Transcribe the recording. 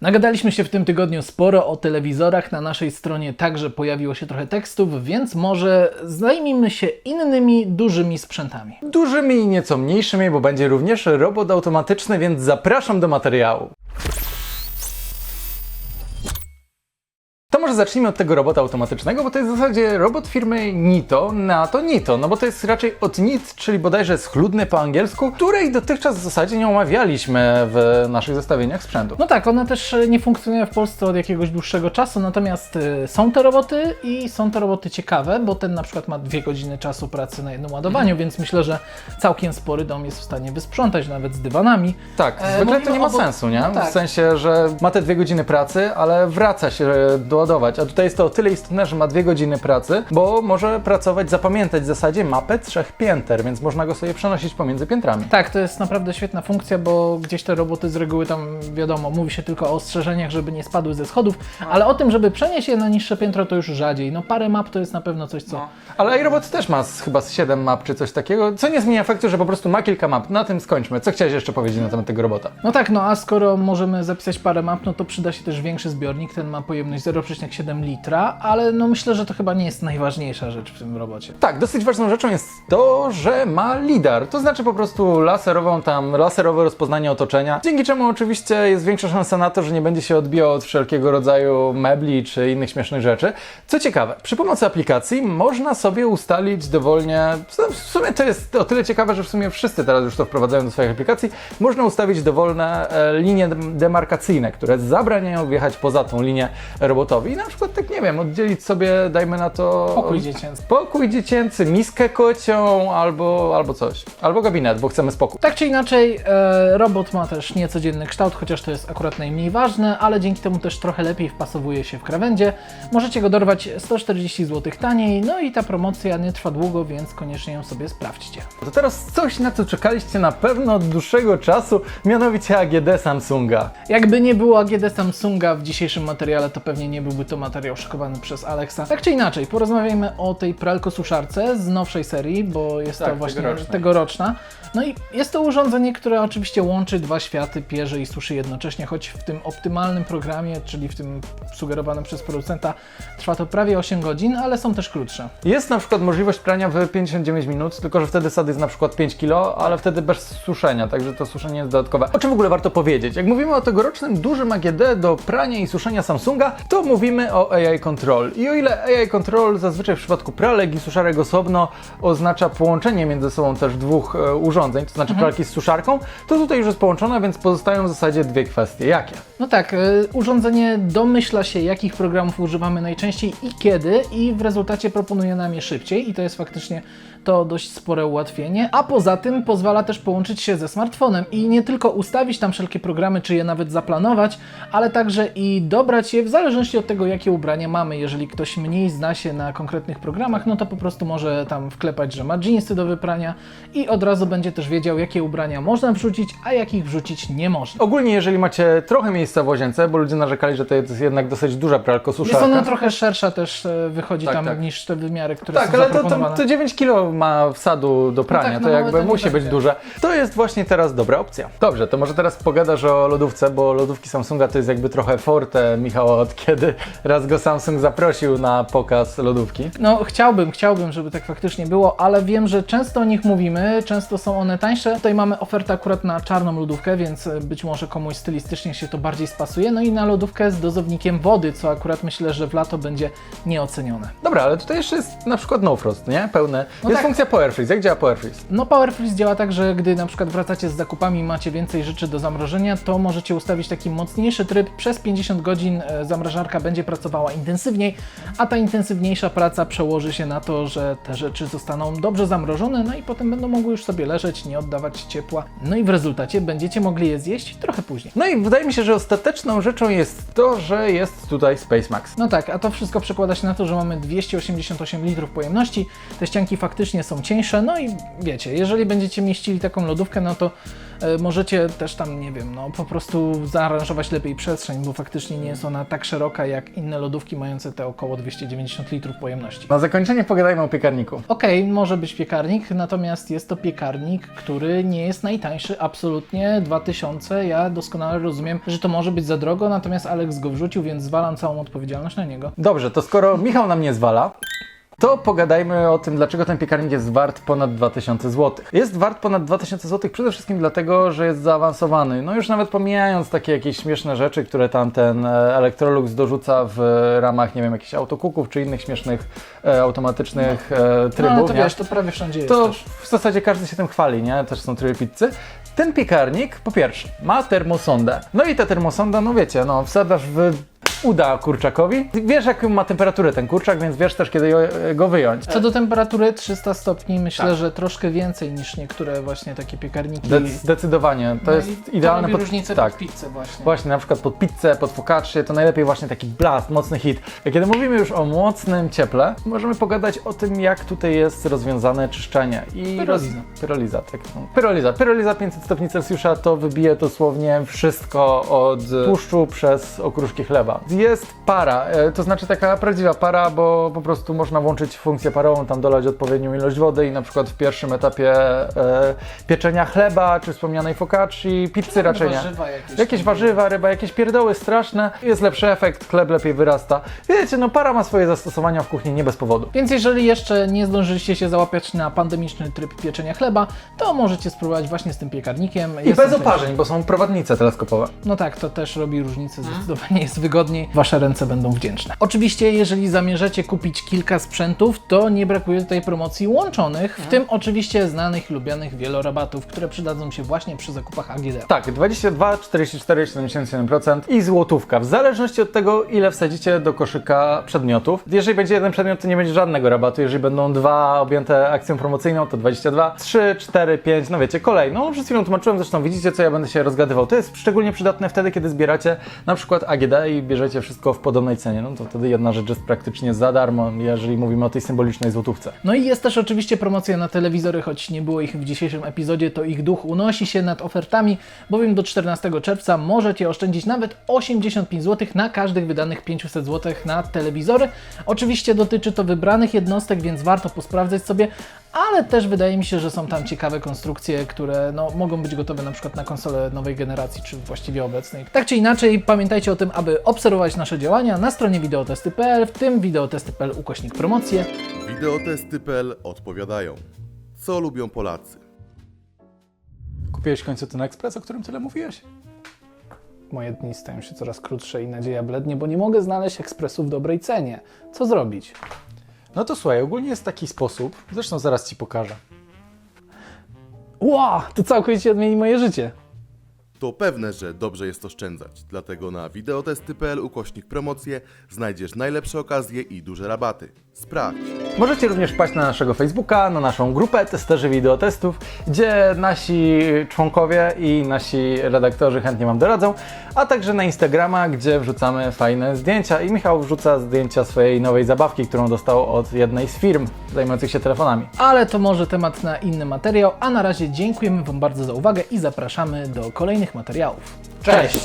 Nagadaliśmy się w tym tygodniu sporo o telewizorach. Na naszej stronie także pojawiło się trochę tekstów, więc może zajmijmy się innymi dużymi sprzętami. Dużymi i nieco mniejszymi, bo będzie również robot automatyczny, więc zapraszam do materiału. Może zacznijmy od tego robota automatycznego, bo to jest w zasadzie robot firmy Nito, na to Nito, no bo to jest raczej od NIT, czyli bodajże schludny po angielsku, której dotychczas w zasadzie nie omawialiśmy w naszych zestawieniach sprzętu. No tak, one też nie funkcjonują w Polsce od jakiegoś dłuższego czasu, natomiast y, są te roboty i są te roboty ciekawe, bo ten na przykład ma dwie godziny czasu pracy na jednym ładowaniu, więc myślę, że całkiem spory dom jest w stanie wysprzątać nawet z dywanami. Tak, E, zwykle to mówimy nie ma sensu, nie? No tak. W sensie, że ma te dwie godziny pracy, ale wraca się doładować. A tutaj jest to o tyle istotne, że ma dwie godziny pracy, bo może pracować, zapamiętać w zasadzie mapę trzech pięter, więc można go sobie przenosić pomiędzy piętrami. Tak, to jest naprawdę świetna funkcja, bo gdzieś te roboty z reguły tam, wiadomo, mówi się tylko o ostrzeżeniach, żeby nie spadły ze schodów, ale o tym, żeby przenieść je na niższe piętro, to już rzadziej. No parę map to jest na pewno coś, co... Ale iRobot też ma z, chyba z 7 map czy coś takiego, co nie zmienia faktu, że po prostu ma kilka map. Na tym skończmy. Co chciałeś jeszcze powiedzieć na temat tego robota? No tak, no a skoro możemy zapisać parę map, no to przyda się też większy zbiornik, ten ma pojemność 0,7 litra, ale no myślę, że to chyba nie jest najważniejsza rzecz w tym robocie. Tak, dosyć ważną rzeczą jest to, że ma lidar. To znaczy po prostu laserową tam, laserowe rozpoznanie otoczenia, dzięki czemu oczywiście jest większa szansa na to, że nie będzie się odbijał od wszelkiego rodzaju mebli czy innych śmiesznych rzeczy. Co ciekawe, przy pomocy aplikacji można sobie ustalić dowolnie, w sumie to jest o tyle ciekawe, że w sumie wszyscy teraz już to wprowadzają do swoich aplikacji, można ustawić dowolne e, linie dem- demarkacyjne, które zabraniają wjechać poza tą linię robotowi i na przykład tak nie wiem, oddzielić sobie, dajmy na to... Pokój dziecięcy. Pokój dziecięcy, miskę kocią albo, albo coś. Albo gabinet, bo chcemy spokój. Tak czy inaczej, e, robot ma też niecodzienny kształt, chociaż to jest akurat najmniej ważne, ale dzięki temu też trochę lepiej wpasowuje się w krawędzie. Możecie go dorwać 140 zł taniej, no i ta promocja nie trwa długo, więc koniecznie ją sobie sprawdźcie. To teraz coś, na co czekaliście na pewno od dłuższego czasu, mianowicie AGD Samsunga. Jakby nie było AGD Samsunga w dzisiejszym materiale, to pewnie nie byłby to materiał szykowany przez Alexa. Tak czy inaczej, porozmawiajmy o tej pralko-suszarce z nowszej serii, bo jest Tak, to właśnie tegorocznej. tegoroczna. No i jest to urządzenie, które oczywiście łączy dwa światy, pierze i suszy jednocześnie, choć w tym optymalnym programie, czyli w tym sugerowanym przez producenta, trwa to prawie 8 godzin, ale są też krótsze. Jest na przykład możliwość prania w 59 minut, tylko że wtedy sad jest na przykład 5 kg, ale wtedy bez suszenia, także to suszenie jest dodatkowe. O czym w ogóle warto powiedzieć? Jak mówimy o tegorocznym dużym AGD do prania i suszenia Samsunga, to mówimy o AI Control. I o ile AI Control zazwyczaj w przypadku pralek i suszarek osobno oznacza połączenie między sobą też dwóch e, urządzeń, to znaczy pralki z suszarką, to tutaj już jest połączone, więc pozostają w zasadzie dwie kwestie. Jakie? No tak, y, urządzenie domyśla się, jakich programów używamy najczęściej i kiedy, i w rezultacie proponuje nam je szybciej, i to jest faktycznie to dość spore ułatwienie. A poza tym pozwala też połączyć się ze smartfonem i nie tylko ustawić tam wszelkie programy, czy je nawet zaplanować, ale także i dobrać je w zależności od tego, jakie ubrania mamy. Jeżeli ktoś mniej zna się na konkretnych programach, no to po prostu może tam wklepać, że ma jeansy do wyprania i od razu będzie też wiedział, jakie ubrania można wrzucić, a jakich wrzucić nie można. Ogólnie, jeżeli macie trochę miejsca w łazience, bo ludzie narzekali, że to jest jednak dosyć duża pralko Jest ona trochę szersza też e, wychodzi Tak, tam tak. niż te wymiary, które Tak, są ale to, to, to 9 kg ma wsadu do prania, tak, no to małe jakby to musi być duże. To jest właśnie teraz dobra opcja. Dobrze, to może teraz pogadasz o lodówce, bo lodówki Samsunga to jest jakby trochę forte Michała od kiedy raz go Samsung zaprosił na pokaz lodówki. No chciałbym, chciałbym, żeby tak faktycznie było, ale wiem, że często o nich mówimy, często są one tańsze. Tutaj mamy ofertę akurat na czarną lodówkę, więc e, być może komuś stylistycznie się to bardziej spasuje. No i na lodówkę z dozownikiem wody, co akurat myślę, że w lato będzie nieocenione. Dobra, ale tutaj jeszcze jest na przykład no frost, nie? Pełne. No jest tak. Funkcja Power Freeze. Jak działa Power Freeze? No Power Freeze działa tak, że gdy na przykład wracacie z zakupami i macie więcej rzeczy do zamrożenia, to możecie ustawić taki mocniejszy tryb. Przez 50 godzin e, zamrażarka będzie pracowała intensywniej, a ta intensywniejsza praca przełoży się na to, że te rzeczy zostaną dobrze zamrożone, no i potem będą mogły już sobie leżeć, nie oddawać ciepła. No i w rezultacie będziecie mogli je zjeść trochę później. No i wydaje mi się, że ostateczną rzeczą jest to, że jest tutaj Space Max. No tak, a to wszystko przekłada się na to, że mamy 288 litrów pojemności. Te ścianki faktycznie są cieńsze, no i wiecie, jeżeli będziecie mieścili taką lodówkę, no to E, Możecie też tam, nie wiem, no po prostu zaaranżować lepiej przestrzeń, bo faktycznie nie jest ona tak szeroka jak inne lodówki mające te około 290 litrów pojemności. Na zakończenie pogadajmy o piekarniku. Okej, może być piekarnik, natomiast jest to piekarnik, który nie jest najtańszy, absolutnie 2000. Ja doskonale rozumiem, że to może być za drogo, natomiast Alex go wrzucił, więc zwalam całą odpowiedzialność na niego. Dobrze, to skoro Michał nam nie zwala, to pogadajmy o tym, dlaczego ten piekarnik jest wart ponad 2000 zł. Jest wart ponad 2000 zł przede wszystkim dlatego, że jest zaawansowany. No już nawet pomijając takie jakieś śmieszne rzeczy, które tam ten e, Electrolux dorzuca w ramach, nie wiem, jakichś autokuków czy innych śmiesznych e, automatycznych e, No trybów. ale to wiesz, to prawie wszędzie jest to też. w zasadzie każdy się tym chwali, nie? Też są tryby pizzy. Ten piekarnik, po pierwsze, ma termosondę. No i ta termosonda, no wiecie, no wsadzasz w uda kurczakowi. Wiesz, jaką ma temperaturę ten kurczak, więc wiesz też, kiedy go wyjąć. Co do temperatury 300 stopni, myślę, Tak. że troszkę więcej niż niektóre właśnie takie piekarniki. Dec- Zdecydowanie. To No jest idealne to pod, różnicę tak. pod pizzę właśnie. Właśnie, na przykład pod pizzę, pod focaccię, to najlepiej właśnie taki blast, mocny hit. Kiedy mówimy już o mocnym cieple, możemy pogadać o tym, jak tutaj jest rozwiązane czyszczenie. I Pyroliza. Pyroliza, tak. Pyroliza. Pyroliza 500 stopni Celsjusza to wybije dosłownie wszystko od tłuszczu przez okruszki chleba. Jest para, e, to znaczy taka prawdziwa para, bo po prostu można włączyć funkcję parową, tam dolać odpowiednią ilość wody i na przykład w pierwszym etapie e, pieczenia chleba, czy wspomnianej focacci, pizzy raczej nie. Warzywa jakieś. Jakieś warzywa, ryba, jakieś pierdoły straszne, jest lepszy efekt, chleb lepiej wyrasta. Wiecie, no para ma swoje zastosowania w kuchni nie bez powodu. Więc jeżeli jeszcze nie zdążyliście się załapać na pandemiczny tryb pieczenia chleba, to możecie spróbować właśnie z tym piekarnikiem. I Jest bez oparzeń, bo są prowadnice teleskopowe. No tak, to też robi różnicę, zdecydowanie jest wygodniej. Wasze ręce będą wdzięczne. Oczywiście, jeżeli zamierzacie kupić kilka sprzętów, to nie brakuje tutaj promocji łączonych, w tym oczywiście znanych lubianych wielorabatów, które przydadzą się właśnie przy zakupach AGD. Tak, 22, 44, 77% i złotówka. W zależności od tego, ile wsadzicie do koszyka przedmiotów. Jeżeli będzie jeden przedmiot, to nie będzie żadnego rabatu. Jeżeli będą dwa objęte akcją promocyjną, to 22, 3, 4, 5, no wiecie, kolejną. Przed chwilą tłumaczyłem, zresztą widzicie, co ja będę się rozgadywał. To jest szczególnie przydatne wtedy, kiedy zbieracie na przykład AGD i bierzecie wszystko w podobnej cenie. No to wtedy jedna rzecz jest praktycznie za darmo, jeżeli mówimy o tej symbolicznej złotówce. No i jest też oczywiście promocja na telewizory, choć nie było ich w dzisiejszym epizodzie, to ich duch unosi się nad ofertami, bowiem do 14 czerwca możecie oszczędzić nawet 85 zł na każdych wydanych 500 zł na telewizory. Oczywiście dotyczy to wybranych jednostek, więc warto posprawdzać sobie, ale też wydaje mi się, że są tam ciekawe konstrukcje, które no, mogą być gotowe na przykład na konsole nowej generacji, czy właściwie obecnej. Tak czy inaczej, pamiętajcie o tym, aby obserwować nasze działania na stronie wideotesty.pl, w tym wideotesty.pl ukośnik promocje. Wideotesty.pl odpowiadają. Co lubią Polacy? Kupiłeś w końcu ten ekspres, o którym tyle mówiłeś? Moje dni stają się coraz krótsze i nadzieja blednie, bo nie mogę znaleźć ekspresu w dobrej cenie. Co zrobić? No to słuchaj, ogólnie jest taki sposób, zresztą zaraz Ci pokażę. Ła, to całkowicie odmieni moje życie. To pewne, że dobrze jest oszczędzać, dlatego na wideotesty.pl ukośnik promocje znajdziesz najlepsze okazje i duże rabaty. Sprawdź! Możecie również wpaść na naszego Facebooka, na naszą grupę testerzy wideotestów, gdzie nasi członkowie i nasi redaktorzy chętnie Wam doradzą, a także na Instagrama, gdzie wrzucamy fajne zdjęcia i Michał wrzuca zdjęcia swojej nowej zabawki, którą dostał od jednej z firm zajmujących się telefonami. Ale to może temat na inny materiał, a na razie dziękujemy Wam bardzo za uwagę i zapraszamy do kolejnych materiałów. Cześć!